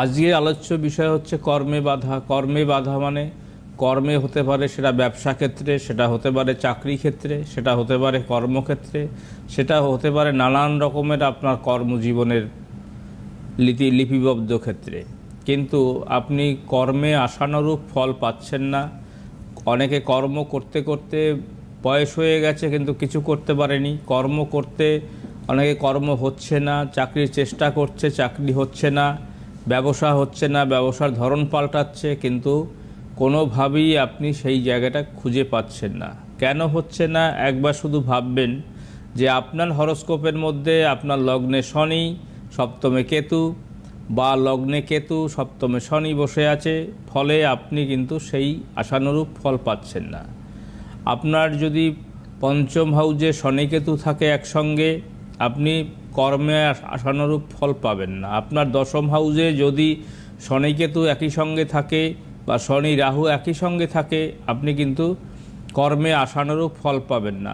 আজকে আলোচ্য বিষয় হচ্ছে কর্মে বাধা। কর্মে বাধা মানে কর্মে হতে পারে সেটা ব্যবসা ক্ষেত্রে, সেটা হতে পারে চাকরি ক্ষেত্রে, সেটা হতে পারে কর্মক্ষেত্রে, সেটা হতে পারে নানান রকমের আপনার কর্মজীবনের লিপি লিপিবদ্ধ ক্ষেত্রে। কিন্তু আপনি কর্মে আশানুরূপ ফল পাচ্ছেন না। অনেকে কর্ম করতে করতে বয়স হয়ে গেছে কিন্তু কিছু করতে পারেনি। কর্ম করতে অনেকে কর্ম হচ্ছে না, চাকরির চেষ্টা করছে, চাকরি হচ্ছে না। ব্যবসা হচ্ছে না, ব্যবসার ধরন পাল্টাচ্ছে, কিন্তু কোনোভাবেই আপনি সেই জায়গাটা খুঁজে পাচ্ছেন না। কেন হচ্ছে না? একবার শুধু ভাববেন যে আপনার হরস্কোপের মধ্যে আপনার লগ্নে শনি, সপ্তমে কেতু বা লগ্নে কেতু, সপ্তমে শনি বসে আছে, ফলে আপনি কিন্তু সেই আশানুরূপ ফল পাচ্ছেন না। আপনার যদি পঞ্চম হাউজে শনি কেতু থাকে একসঙ্গে আপনি কর্মে আশানুরূপ ফল পাবেন না। আপনার দশম হাউজে যদি শনিকেতু একই সঙ্গে থাকে বা শনি রাহু একই সঙ্গে থাকে, আপনি কিন্তু কর্মে আশানুরূপ ফল পাবেন না।